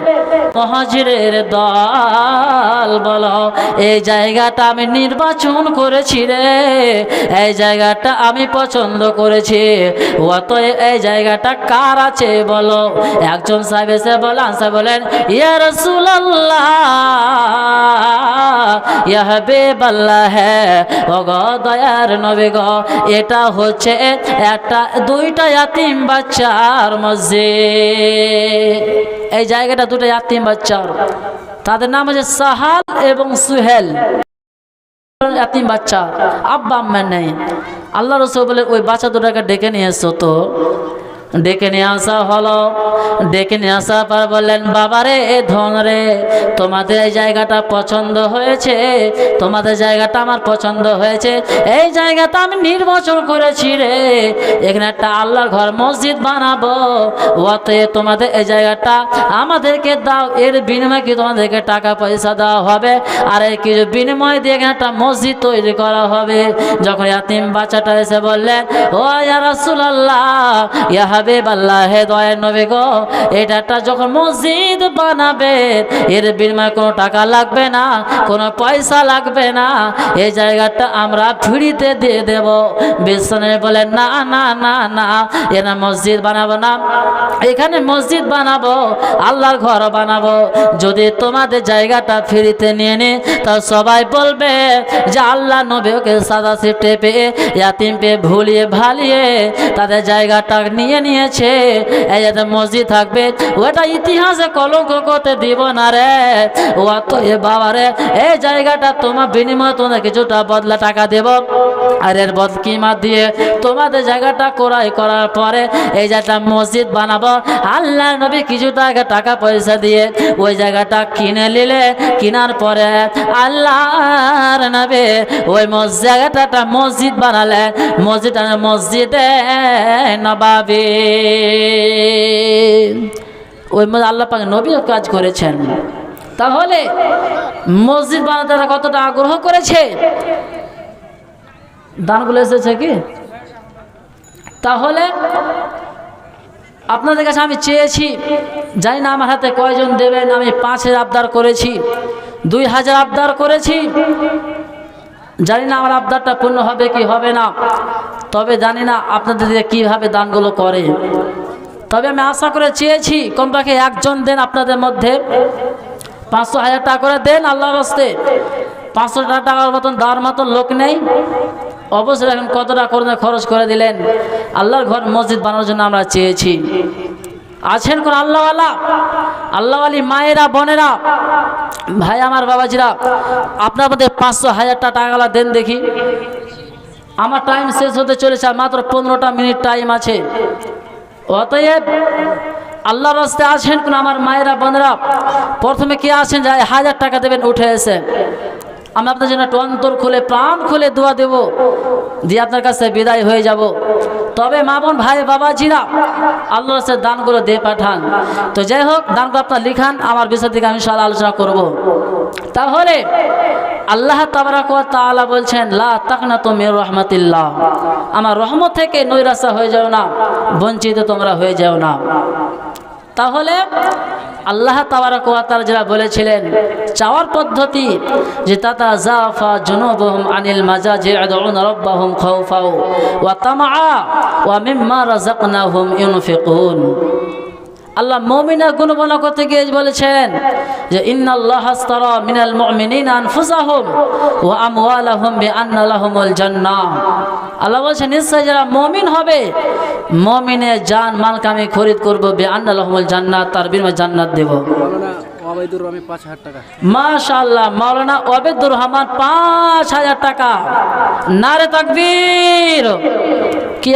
বলবেন মহাজিরের দল বলো এই জায়গাটা আমি নির্বাচন করেছি রে, এই জায়গাটা আমি পছন্দ করেছি। অত এই জায়গাটা কার আছে বলো? একজন সাহেব এসে বলে, আনসার বলেন, ইয়া রাসূলুল্লাহ, ইয়া হাবিবাল্লাহ হ্যাঁ ও গো দয়ার নবী গো, এটা হচ্ছে একটা দুইটা ইয়াতিম বাচ্চার মসজিদ। এই জায়গাটা দুটো ইয়াতিম বাচ্চার। তাদের নাম হচ্ছে সাহাল এবং সুহেল। এতিম বাচ্চা। আব্বা, আম্মা নেই। আল্লাহ রসুল বলে, ওই বাচ্চা দুটাকে ডেকে নিয়ে এসো তো। ডেকে নিয়ে আসা হলো। ডেকে নিয়ে আসার পর বললেন, বাবারে, এ ধন রে, তোমাদের এই জায়গাটা পছন্দ হয়েছে, তোমাদের জায়গাটা আমার পছন্দ হয়েছে। এই জায়গাটা আমি নির্বাচন করেছি রে, এখানে একটা আল্লাহর ঘর মসজিদ বানাবো। অতএব তোমাদের এই জায়গাটা আমাদেরকে দাও, এর বিনিময়ে কি তোমাদেরকে টাকা পয়সা দেওয়া হবে? আর এই কিছু বিনিময় দিয়ে এখানে একটা মসজিদ তৈরি করা হবে? যখন ইয়াতিম বাচ্চাটা এসে বললেন ও ইয়া রাসূলুল্লাহ, ইয়া হাবিব আল্লাহ হে দয়ার নবী গো। এটা একটা যখন মসজিদ বানাবে, এর বিনিময়ে কোনো টাকা লাগবে না, কোনো পয়সা লাগবে না। এই জায়গাটা আমরা ফ্রিতে দিয়ে দেব। বিশ্বনে বলেন, না না না না এরা মসজিদ বানাবো না। এখানে মসজিদ বানাবো, আল্লাহর ঘর বানাবো। যদি তোমাদের জায়গাটা ফ্রিতে নিয়ে নে, তা সবাই বলবে যে আল্লাহ নবীকে সাদা সিফটে পেয়ে ইয়াতিম পেয়ে ভুলিয়ে, ভালিয়ে তাদের জায়গাটা নিয়ে নিয়েছে এই মসজিদ থাকবে। ওটা ইতিহাসে কলঙ্ক করতে দিব না রে। ও তো এ বাবা রে এই জায়গাটা তোমার বিনিময়ে তোমার কিছুটা বদলা টাকা দেব। আর এর বদ কিমা দিয়ে তোমাদের জায়গাটা ক্রয় করার পরে এই জায়গাটা মসজিদ বানাবো। আল্লাহ নবী কিছু টাকা টাকা পয়সা দিয়ে ওই জায়গাটা কিনে নিলে, কেনার পরে আল্লাহর নবী ওই জায়গাটা মসজিদ বানালে, মসজিদ মসজিদে নবাবি। ওই মধ্যে আল্লাহ পাক নবীও কাজ করেছেন। তাহলে মসজিদ বানাতে কতটা আগ্রহ করেছে? দানগুলো এসেছে কি? তাহলে আপনাদের কাছে আমি চেয়েছি, জানি না আমার হাতে কয়জন দেবেন, আমি পাঁচ হাজার আবদার করেছি, দুই হাজার আবদার করেছি, জানি না আমার আবদারটা পূর্ণ হবে কি হবে না, তবে জানি না আপনাদের কীভাবে দানগুলো করে। তবে আমি আশা করে চেয়েছি কমপক্ষে একজন দেন আপনাদের মধ্যে, পাঁচশো হাজার টাকা করে দেন আল্লাহর হস্তে, পাঁচশো টাকার মতন দেওয়ার মতন লোক নেই অবশ্যই এখন কত টাকা করে খরচ করে দিলেন। আল্লাহর ঘর মসজিদ বানানোর জন্য আমরা চেয়েছি। আছেন কোন আল্লাহওয়ালা? আল্লাহওয়ালি মায়েরা, বোনেরা? ভাই, আমার বাবাজিরা, আপনার মধ্যে পাঁচশো হাজার টাকাওয়ালা দেন দেখি। আমার টাইম শেষ হতে চলেছে মাত্র পনেরোটা মিনিট টাইম আছে। অতএব আল্লাহর রাস্তায় আছেন কোন আমার মায়েরা, বোনেরা? প্রথমে কে আছেন? যে হাজার টাকা দেবেন, উঠে এসে। আমি আপনার জন্য একটু অন্তর খুলে, প্রাণ খুলে দোয়া দেব, দিয়ে আপনার কাছে বিদায় হয়ে যাব। তবে মা বোন, ভাই বাবা বাবাজিরা আল্লাহ রাস্তায় দানগুলো দিয়ে পাঠান। তো যাই হোক, দানগুলো আপনার লিখান, আমার বিষয় থেকে আমি সাল আলোচনা করব। তাহলে আল্লাহ তাআলা বলছেন, লা তাকনাতু মির রাহমাতিল্লাহ। আমার রহমত থেকে নৈরাশা হয়ে যাও না, বঞ্চিত তোমরা হয়ে যাও না। তাহলে আল্লাহ তাবারাক ওয়া তাআলা যারা বলেছিলেন, চাওয়ার পদ্ধতি যে তাতা জাফা জুনুবুহুম আনিল মাজাজি ইয়াদউন রাব্বাহুম খাউফা ওয়া তামআ ওয়া মিম্মা রাযাকনাহুম ইউনফিকুন। আল্লাহ মমিনের গুণবর্ণনা করতে গিয়ে বলেছেন যে মিনাল জান্নাহ। আল্লাহ বলছেন, নিশ্চয় যারা মমিন হবে, মমিনের জান মালকে আমি খরিদ করব বিআন্না লাহুমুল জান্নাত তার বিনিময়ে জান্নাত দেব। রহমান পাঁচ হাজার টাকা। নারে কি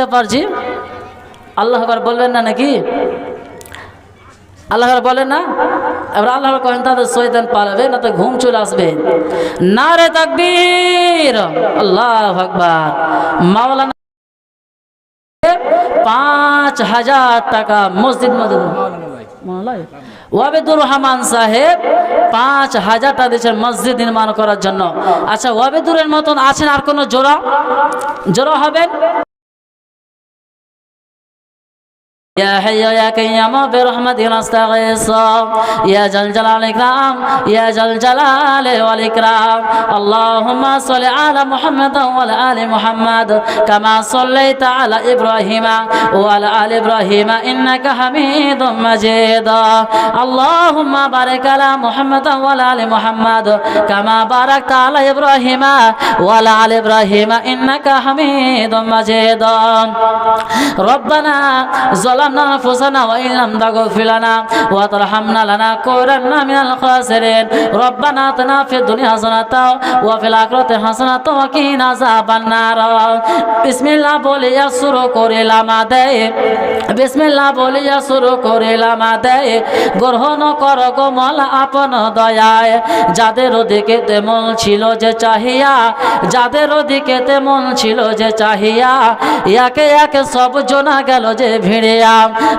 আল্লাহ বলবেন না নাকি? আল্লাহ বলে না, এবার আল্লাহ কহেন, তাদের শৈতান পালাবে, না তো ঘুম চলে আসবে। না রে তাকবীর, আল্লাহ আকবার। মাওলানা পাঁচ হাজার টাকা মসজিদ ওয়াবেদুর রহমান সাহেব পাঁচ হাজার টাকা দিয়েছেন মসজিদ নির্মাণ করার জন্য। আচ্ছা ওয়াবেদুরের মতন আছেন আর কোনো জোড়া? জোড়া হবেন? يا حي يا قيوم برحمتك نستغيث يا ذا الجلال والإكرام يا ذا الجلال والإكرام. اللهم صل على محمد وعلى آل محمد كما صليت على إبراهيم وعلى آل إبراهيم إنك حميد مجيد. اللهم بارك على محمد وعلى آل محمد كما باركت على إبراهيم وعلى آل إبراهيم إنك حميد مجيد. ربنا ظلمنا أنفسنا وإن لم تغفر لنا وترحمنا لنكونن من الخاسرين ربنا آتنا في الدنيا حسنة وفي الآخرة حسنة وقنا عذاب النار بسم الله বলিয়া শুরু করিলাম আদায় বিসমিল্লাহ বলিয়া শুরু করিলাম আদায় গ্রহণ কর গোমল আপন দয়ায় যাদের ওদিকে তেমন ছিল যে চাহিয়া যাদের ওদিকে তেমন ছিল যে চাহিয়া একে একে সব জনা গেল যে ভিড়িয়া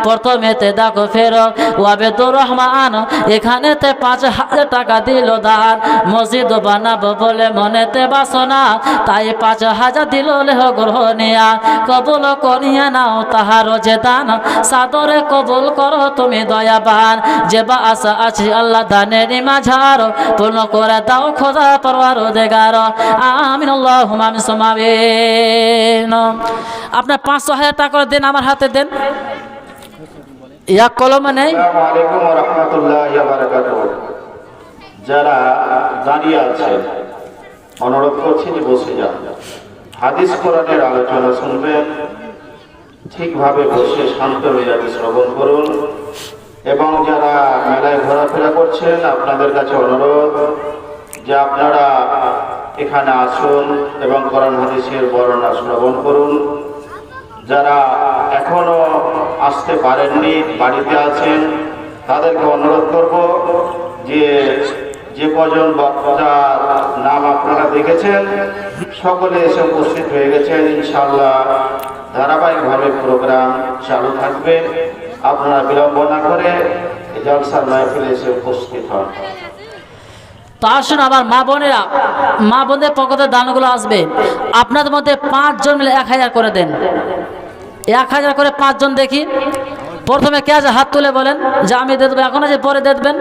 প্রথমেতে দেখো ফের, ওয়াবেদুর রহমান এখানেতে পাঁচ হাজার টাকা দিল দান মসজিদ বানাবো বলে মনেতে বাসনা, তাই পাঁচ হাজার দিল লেহ গ্রহণিয়া কবুল করিয়া নাও তাহার যে দান সাদরে কবুল করো তুমি দয়াবান। যে বা আশা আছি আল্লাহ দানের মাঝার, পূর্ণ করে দাও খোদা পরবার দেগার আমি সমাবেন আপনার পাঁচশো হাজার টাকা দেন, আমার হাতে দেন। এক কলমে নেই ওয়া বারাকাতুহু। যারা দাঁড়িয়ে আছেন অনুরোধ করছি যে বসে যান। হাদিস কোরআনের আলোচনা শুনবেন, ঠিকভাবে বসে শান্ত মেজাজে শ্রবণ করুন। এবং যারা মেলায় ঘোরাফেরা করছেন, আপনাদের কাছে অনুরোধ যে আপনারা এখানে আসুন এবং কোরআন হাদিসের বর্ণনা শ্রবণ করুন। যারা এখনও আসতে পারেননি, বাড়িতে আছেন, তাদেরকে অনুরোধ করব যে যে কজন বক্তার নাম আপনারা দেখেছেন, সকলে এসে উপস্থিত হয়ে গেছেন। ইনশাল্লাহ ধারাবাহিকভাবে প্রোগ্রাম চালু থাকবে। আপনারা বিলম্ব না করে জলসার মাহফিলে এসে উপস্থিত হন। তো আসুন আমার মা বোনেরা, মা বোনদের পকেটে দানগুলো আসবে। আপনাদের মধ্যে পাঁচজন মিলে এক হাজার করে দেন। এক হাজার করে পাঁচজন দেখি। প্রথমে কে আছে? হাত তুলে বলেন। যে আমি দিয়ে দেবো। এখন আছে, পরে দেখবেন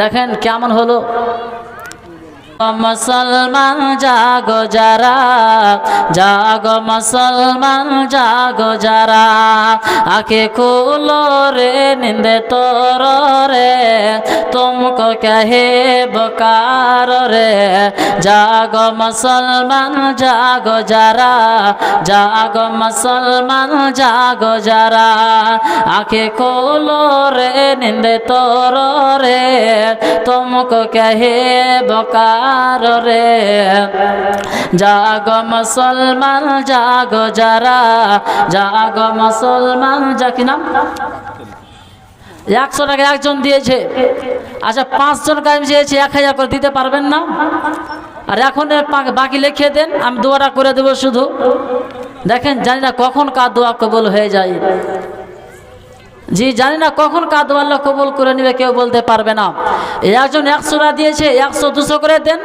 দেখেন কেমন হলো। মুসলমান, জাগো যারা। জাগো মুসলমান, জাগো যারা। আখে খুলো রে, নিন্দে তোর রে। তুমকো কহে বকার রে। জাগো মুসলমান, জাগো যারা। জাগো মুসলমান, জাগো যারা। আখে খুলো রে, নিন্দে তোর রে। তুমকো কহে বকার রে। জাগ মুসলমান, জাগ যারা। জাগ মুসলমান যা কি নাম? একশো টাকা একজন দিয়েছে। আচ্ছা পাঁচজন কাজ চেয়েছে, এক হাজার করে দিতে পারবেন না? আর এখন বাকি লিখে দেন, আমি দোয়াটা করে দেবো শুধু। দেখেন, জানি না কখন কার দোয়া কবল হয়ে যায়। জি, জানি না, কখন কাদ আল্লাহ কবুল করে নেবে, কেউ বলতে পারবে না। একজন একশোটা দিয়েছে, একশো দুশো করে দেন।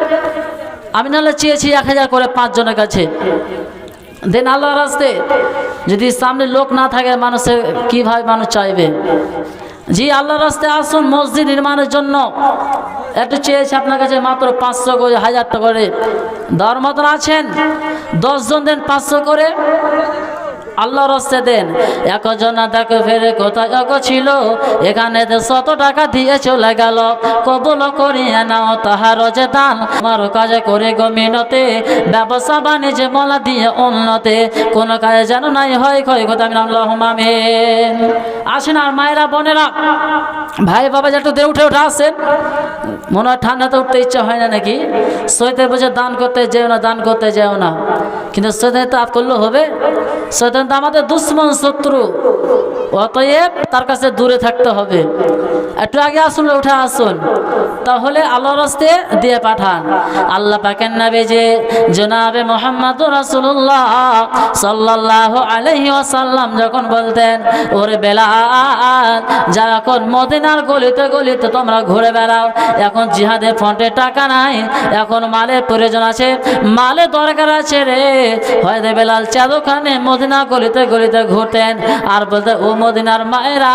আমি নাহলে চেয়েছি এক হাজার করে পাঁচজনের কাছে। দেন আল্লাহ রাস্তে, যদি সামনে লোক না থাকে মানুষের কীভাবে মানুষ চাইবে? জি আল্লাহ রাস্তে আসুন, মসজিদ নির্মাণের জন্য। একটু চেয়েছি আপনার কাছে মাত্র পাঁচশো করে হাজার টাকা করে। দর মতন আছেন, দশজন দেন পাঁচশো করে। আল্লাহ রস্তে দেন। একজন দেখো ফেরে কোথায় ছিল এখানে শত টাকা দিয়ে চলে গেল। কবল করিয়ে নাও তাহার যে দান। আমার কাজে করে গো মিনতে ব্যবসা বাণিজ্য মলা দিয়ে উন্নতে। কোন কাজে যেন নাই হয় ক্ষয় কথা আমি আসেন আর মায়েরা, বোনেরা। ভাই, বাবা, যে একটু দিয়ে উঠে উঠে আসেন। মনে হয় ঠান্ডাতে উঠতে ইচ্ছা হয় না নাকি? সইতে বসে দান করতে যেও না, দান করতে যেও না। কিন্তু সৈতান তো আপ করলেও হবে। সৈতান তো আমাদের দুশ্মন, শত্রু। অতএব তার কাছে দূরে থাকতে হবে। একটু আগে আসুন, উঠে আসুন। তাহলে আল্লাহ রস্তে দিয়ে পাঠান। আল্লাহ পাকের নাবে যে জনাবে মোহাম্মদ রাসুল্লাহ সাল্লাহ আলহি আসাল্লাম যখন বলতেন, ওরে বেলাল, যখন মদিনার গলিতে গলিতে তোমরা ঘুরে বেড়াও, এখন জিহাদের ফন্টে টাকা নাই, এখন মালের প্রয়োজন আছে, মালে দরকার আছে রে। হয়তো বেলাল চাদোখানে মদিনা গলিতে গলিতে ঘুরতেন আর বলতে, ও মদিনার মায়েরা,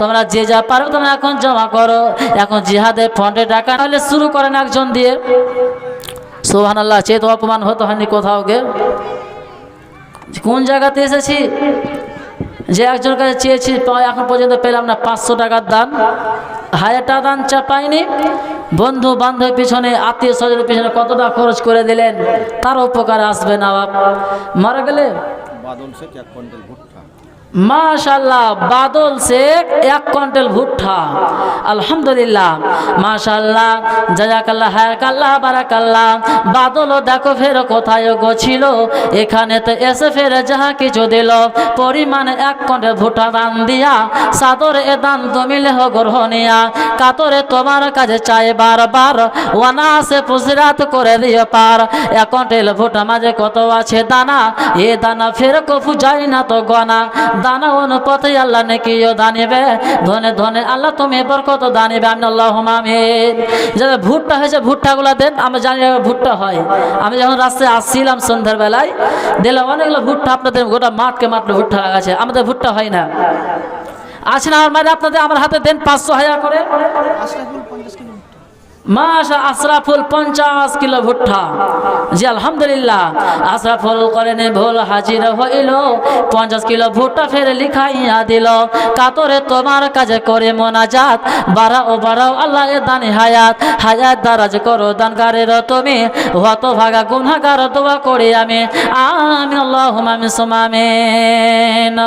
তোমরা যে যা পারো তোমরা এখন জমা করো, এখন জিহাদের ফন্টে টাকা নাহলে শুরু করেন একজন দিয়ে। সোহান আল্লাহ চেত অপমান হতে হয়নি কোথাও গে। কোন জায়গাতে এসেছি? যে একজনের কাছে চেয়েছি এখন পর্যন্ত পেলাম না, পাঁচশো টাকার দান। হাজার টাকা দান চা পাইনি বন্ধু বান্ধবের পিছনে, আত্মীয় স্বজনের পিছনে কতটা খরচ করে দিলেন, তার উপকার আসবে না বাপ। মারা গেলে? মাশাল্লাহ বাদল শেখ এক কুইন্টাল ভুট্টা। আলহামদুলিল্লাহ মাশাল্লাহ জাজাকাল্লাহ, হায়াকাল্লাহ, বারাকাল্লাহ। বাদলও দেখো ফের কোথায় গছিল এখানে তো এসে ফেরে যাহা কিছু দিল। পরিমাণে এক কুইন্টাল ভুট্টা দান দিয়া সাদরে এ দান তুমি লেহ গ্রহণিয়া কাতরে তোমার কাছে চাই বারবার ওয়ানাসে পুজরাত করে দিও পার। এক কুইন্টাল ভুট্টা মাঝে কত আছে দানা? এ দানা ফের কফু যায় না তো গনা। দানা অনুপথে আল্লাহ নাকিও দানিবে। ধনে ধনে আল্লাহ তুমি বরকত দানিবে। আমি আল্লাহ আমিন। যাদের ভুট্টা হয়েছে, ভুট্টাগুলো দেন, আমি জানি ভুট্টা হয়। আমি যখন রাস্তায় আসছিলাম সন্ধ্যার বেলায়, দিলাম অনেকগুলো ভুট্টা আপনাদের, গোটা মাঠকে মাঠে ভুট্টা লাগাছে আমাদের ভুট্টা হয় না। আছে না আমার মায়ের আপনাদের, আমার হাতে দেন পাঁচশো হাজার করে। মাশা আশরাফুল পঞ্চাশ কিলো ভুট্টা। জি, আলহামদুলিল্লাহ। আশরাফুল করেন ভুল হাজির হইল। পঞ্চাশ কিলো ভুট্টা ফের লিখাইয়া দিল। কাতরে তোমার কাজে করে মোনাজাত। বাড়াও বাড়াও আল্লাহ দানি হায়াত। হায়াত দারাজ করো দানকারের তুমি। হত ভাগা গুনাগার দোয়া করি আমি। আমি আল্লাহ আমি সোমামেন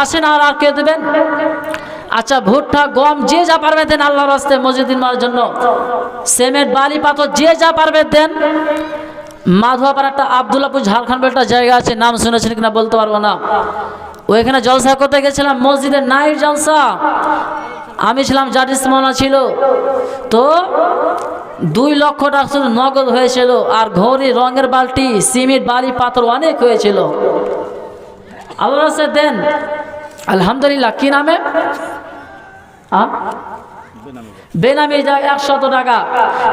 আসেন আর আর কে দেবেন? আচ্ছা ভুট্টা, গম, যে যা পারবে দেন আল্লাহর রাস্তে মসজিদিন মারার জন্য। সিমেন্ট, বালি, পাথর, যে যা পারবে দেন। মাধবাপার একটা আবদুল্লাপুর ঝাড়খণ্ড একটা জায়গা আছে, নাম শুনেছেন কিনা বলতে পারব না। ওইখানে জলসা করতে গেছিলাম, মসজিদের নাই জলসা। আমি ছিলাম জাটিস মৌলা ছিল। তো দুই লক্ষ টাকা শুধু নগদ হয়েছিল, আর ঘড়ি, রঙের বালতি, সিমেন্ট, বালি, পাথর অনেক হয়েছিল। আল্লাহ দেন। আলহামদুলিল্লাহ, কি নামে? বেনামি যা একশত টাকা।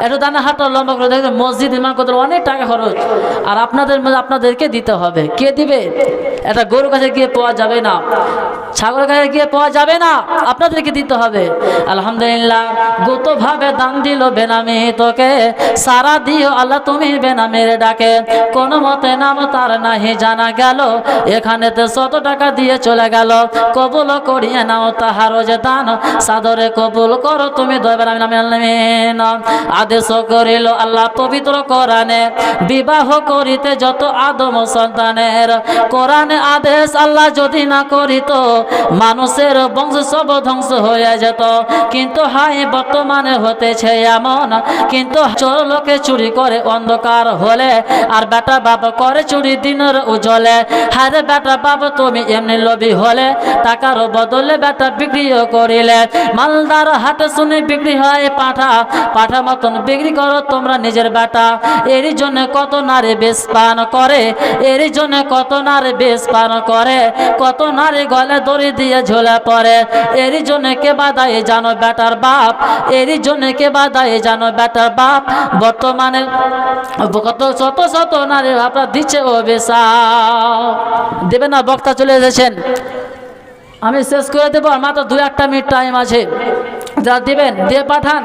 একটু দানা হাতটা লম্বা করে দেখবেন মসজিদ নির্মাণ করতে অনেক টাকা খরচ। আর আপনাদের আপনাদেরকে দিতে হবে। কে দিবে? এটা গরু কাছে গিয়ে পাওয়া যাবে না। ছাগলের কাছে গিয়ে পাওয়া যাবে না, আপনাদেরকে দিতে হবে। আলহামদুলিল্লাহ, গুতভাবে দান দিল বেনামি তোকে, সারা দিও আল্লাহ তুমি বেনামের ডাকে। কোনো মতে নাম তার নাহি জানা গেল এখানে এখানেতে শত টাকা দিয়ে চলে গেল। কবুল করিয়ে নাও তাহারও যে দান সাদরে কবুল করো তুমি আদেশ করিল আল্লাহ পবিত্র কোরআনে, বিবাহ করিতে যত আদম সন্তানের, কোরআনে আদেশ আল্লাহ যদি না করিত মানুষের বংশ সব ধ্বংস হয়ে যেত। কিন্তু হাই বর্তমানে হতেছে এমন। কিন্তু চোর লোকে চুরি করে অন্ধকার হলে আর বেটা বাপ করে চুরি দিনের উজলে হারে বেটা বাপ, তুমি এমনি লবি হলে, টাকার বদলে বেটা বিক্রিও করিলে। মালদার হাটে শুনে বিক্রি হয় পাঠা। পাঠা মতন বিক্রি করো তোমরা নিজের বেটা। এরই জন্য কত নারী বেশ পান করে, এরই জন্য কত নারী বেশ পান করে। কত নারী গলে দড়ি দিয়ে ঝোলে পড়ে এরই জন্য কে বাদায় জানো বেটার বাপ? এরই জন্য কে বাদায় জানো বেটার বাপ? বর্তমানে কত শত শত নারী আপনার দিচ্ছে ও বেশা দেবে না, বক্তা চলে এসেছেন। আমি শেষ করে দেবো আমার তো দু একটা মিনিট টাইম আছে। যা দেবেন, দিয়ে পাঠান।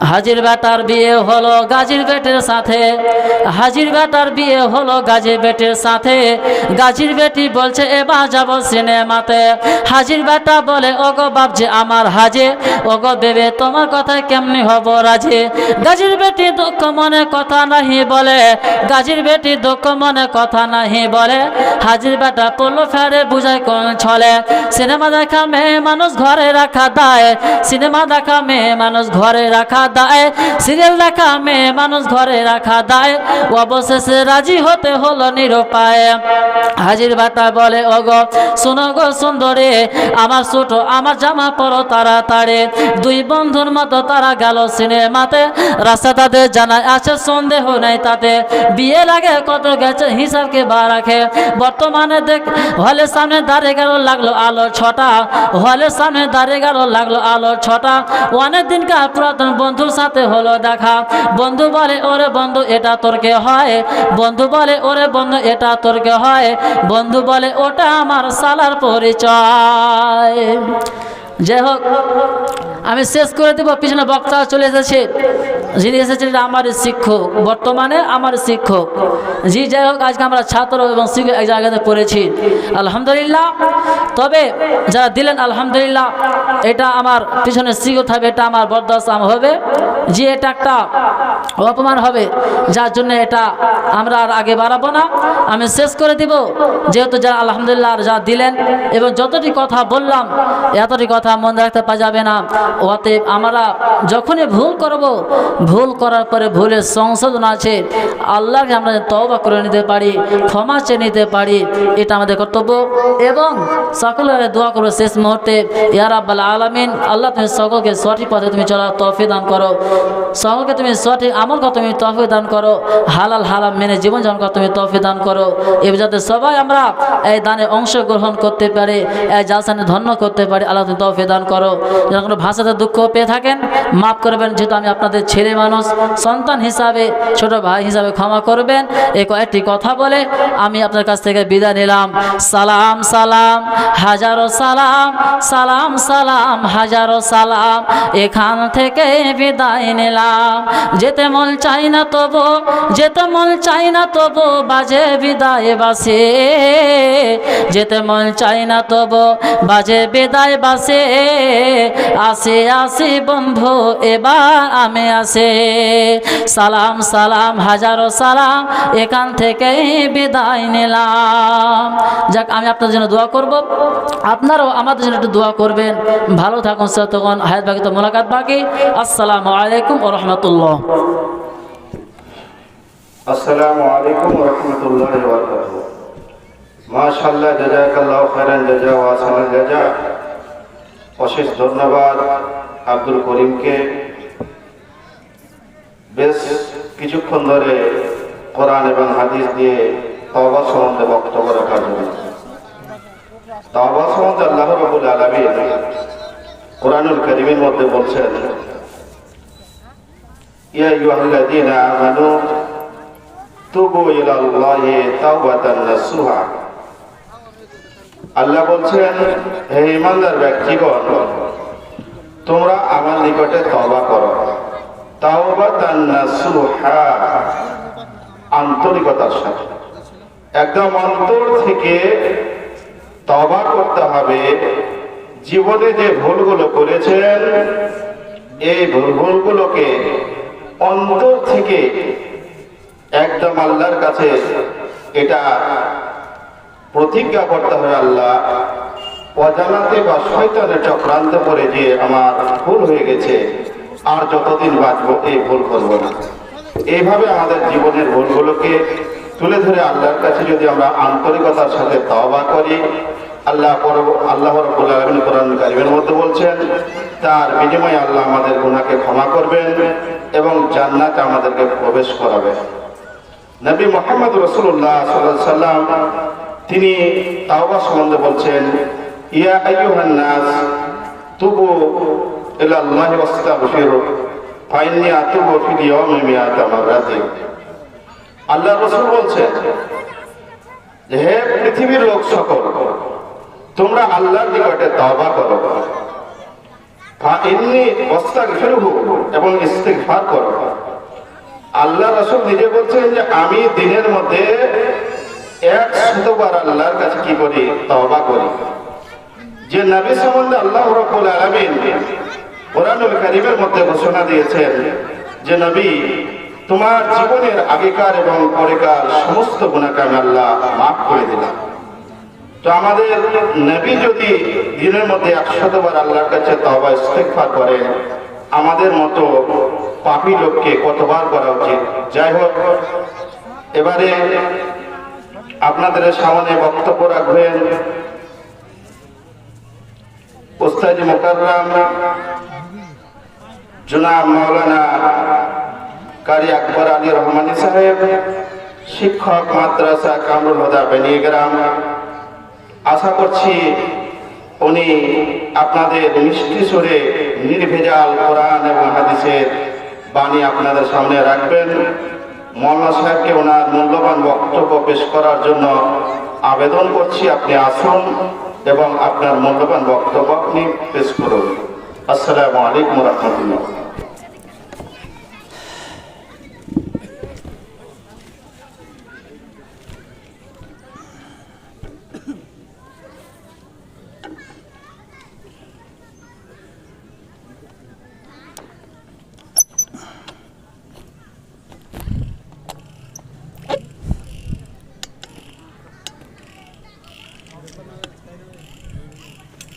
হাজির বেটার বিয়ে হলো গাজীর বেটের সাথে। হাজির বেটার বিয়ে হলো গাজীর বেটের সাথে। গাজীর বেটি বলছে, এবার যাব সিনেমাতে। হাজির বেটা বলে, ওগো বাপজি, আমার হাজে। ওগো বেবে, তোমার কথায় কেমনি হব রাজে? গাজীর বেটি দুঃখ মনে কথা নাহি বলে। গাজীর বেটি দুঃখ মনে কথা নাহি বলে। হাজির বেটা পড়ল ফেরে, বুঝায় কোন ছলে। সিনেমা দেখা মেয়ে মানুষ ঘরে রাখা দায়। সিনেমা দেখা মেয়ে মানুষ ঘরে রাখা দায়। সিরিয়াল দেখা মেয়ে মানুষ ঘরে রাখা দায়। অবশেষে রাজি হতে হলো নিরুপায়। হাজির বাতা বলে, ওগো, শোনো গো সুন্দরী, আমার ছোট, আমার জামা পরো তাড়াতাড়ি। দুই বন্ধুর মতো তারা গেল সিনেমাতে। রাস্তা তাদের জানায় আছে, সন্দেহ নেই তাতে। বিয়ে লাগে কত গেছে হিসাবকে বা রাখে। বর্তমানে দেখ, হলের সামনে দাঁড়িয়ে গেল, লাগল আলো ছটা। হলের সামনে দাঁড়িয়ে গেল, লাগল আলো ছটা। অনেক দিনকার পুরাতন বন্ধুর সাথে হলো দেখা। বন্ধু বলে, ওরে বন্ধু, এটা তোরকে হয়? বন্ধু বলে, ওরে বন্ধু, এটা তোরকে হয়? বন্ধু বলে, ওটা আমার সালার পরিচয়। যাই হোক, আমি শেষ করে দেবো, পিছনে বক্তা চলে এসেছে। যিনি এসেছেন, এটা আমার শিক্ষক। বর্তমানে আমার শিক্ষক। জি, যাই হোক, আজকে আমরা ছাত্র এবং শিক্ষক এক জায়গাতে পড়েছি। আলহামদুলিল্লাহ। তবে যারা দিলেন, আলহামদুলিল্লাহ, এটা আমার পিছনে শিক্ষক থাকবে, এটা আমার বরদাস্ত হবে। যে এটা একটা অপমান হবে, যার জন্য এটা আমরা আর আগে বাড়াবো না। আমি শেষ করে দিব, যেহেতু যারা আলহামদুলিল্লাহ যা দিলেন, এবং যতটি কথা বললাম, এতটি কথা মনে রাখতে পারা যাবে না। অতএব আমরা যখনই ভুল করব ভুল করার পরে ভুলের সংশোধন আছে, আল্লাহকে আমরা তওবা করে নিতে পারি, ক্ষমা চেয়ে নিতে পারি, এটা আমাদের কর্তব্য। এবং সকলের দোয়া করব শেষ মুহূর্তে ইয়ার আব্বাল আলমিন, আল্লাহ তুমি সকলকে সঠিক পথে তুমি চলার তফি দান করো। সকলকে তুমি সঠিক আমল কর তুমি তফি দান করো। হালাল হালাম মেনে জীবন যাপন কর তুমি তফি দান করো। এবার যাতে সবাই আমরা এই দানে অংশগ্রহণ করতে পারে, এই জালসানে ধন্য করতে পারি, আল্লাহ তুমি তফি দান করো। যেন কোনো ভাষাতে দুঃখ পেয়ে থাকেন, মাফ করবেন, যেহেতু আমি আপনাদের ছেলে মানুষ সন্তান হিসাবে, ছোট ভাই হিসাবে ক্ষমা করবেন। এই কয়েকটি কথা বলে আমি আপনার কাছ থেকে বিদায় নিলাম। সালাম সালাম, হাজারো সালাম সালাম সালাম, হাজারো সালাম, এখান থেকে বিদায় নিলাম। যেতে মন চাই না তবু, যেতে মন চাই না তবু, বাজে বিদায় বাসে যেতে মন চাই না তবু, বাজে বিদায় বাসে আসে, আসি বন্ধু, এবার আমি আসে। সালাম সালাম, হাজারো সালাম, এখান থেকে বিদায় নিলাম। যাক, আমি আপনার জন্য দোয়া করব। আপনারাও আমাদের জন্য একটু দোয়া করবেন। ভালো থাকুন তখন হায়াত বাকি তো মোলাকাত বাকি। আসসালামু আলাইকুম ও রহমতুল্লাহ। অশেষ ধন্যবাদ আব্দুল করিমকে। বেশ কিছুক্ষণ ধরে কোরআন এবং হাদিস দিয়ে তওবা সম্বন্ধে বক্তব্য রাখার জন্য। তওবা সম্বন্ধে আল্লাহ রাব্বুল আলামিন কোরআনুল কারীমের মধ্যে বলছেন তুবু আল্লাহ বলছেন, হে ইমানদার ব্যক্তিগণ, তোমরা আমার নিকটে তওবা করো। আন্তরিকতার সাথে। একদম অন্তর থেকে তবা করতে হবে। জীবনে যে ভুলগুলো করেছেন, এই ভুলগুলোকে অন্তর থেকে একদম আল্লাহর কাছে এটা প্রতিজ্ঞা করতে হবে আল্লাহ। অজানাতে বা শয়তানের চক্রান্ত করে যে আমার ভুল হয়ে গেছে। আর যতদিন বাঁচবো, এই ভুল করব না। এইভাবে আমাদের জীবনের ভুলগুলোকে তুলে ধরে আল্লাহর কাছে যদি আমরা আন্তরিকতার সাথে তওবা করি, আল্লাহ আল্লাহ রব্বুল কারিমের মধ্যে বলছেন, তার বিনিময়ে আল্লাহ আমাদের গুনাহকে ক্ষমা করবেন এবং জান্নাত আমাদেরকে প্রবেশ করাবেন। নবী মোহাম্মদ রসুল্লাহ সাল্লাম, তিনি তাওবা সম্বন্ধে বলছেন, ইয়া আইয়ুহান নাস, তুবু ইলাল্লাহি ওয়াস্তাগফিরু ফাইন্নি আতুবু ফিল ইয়াউমি মিআতা মাররাতিন আল্লাহ রাসূল বলছেন যে, হে পৃথিবীর লোক সকল তোমরা আল্লাহর নিকটে তওবা করো। ফাইন্নি ওয়াস্তাগফিরুহু এবং ইস্তিগফার করো। আল্লাহ রাসূল নিজে বলছেন যে আমি দিনের মধ্যে এক শতবার আল্লাহর কাছে কি করি? তওবা করি। যে নবী সম্বন্ধে আল্লাহ রাব্বুল আলামিন কোরআনুল কারীমের মধ্যে ঘোষণা দিয়েছেন যে, নবী, তোমার জীবনের আগেকার এবং পরেকার সমস্ত গুণাকে আমি আল্লাহ মাফ করে দিলাম। তো আমাদের নবী যদি দিনের মধ্যে একশতবার আল্লাহর কাছে তওবা, ইস্তেগফার করেন আমাদের মতো পাপী লোককে কতবার করা উচিত? যাই হোক, এবারে আপনাদের সামনে বক্তব্য রাখবেন। ওস্তাদি মোকাররাম জনাব মাওলানা কারি আকবর আলী রহমানী সাহেব, শিক্ষক মাদ্রাসা কামরুল হুদা বেনিগ্রাম আশা করছি উনি আপনাদের মিষ্টি সুরে নির্ভেজাল কোরআন এবং হাদিসের বাণী আপনাদের সামনে রাখবেন। মৌলানা সাহেবকে ওনার মূল্যবান বক্তব্য পেশ করার জন্য আবেদন করছি, আপনি আসুন এবং আপনার মূল্যবান বক্তব্য আপনি পেশ করুন। আসসালামু আলাইকুম রহমতুল্লাহ।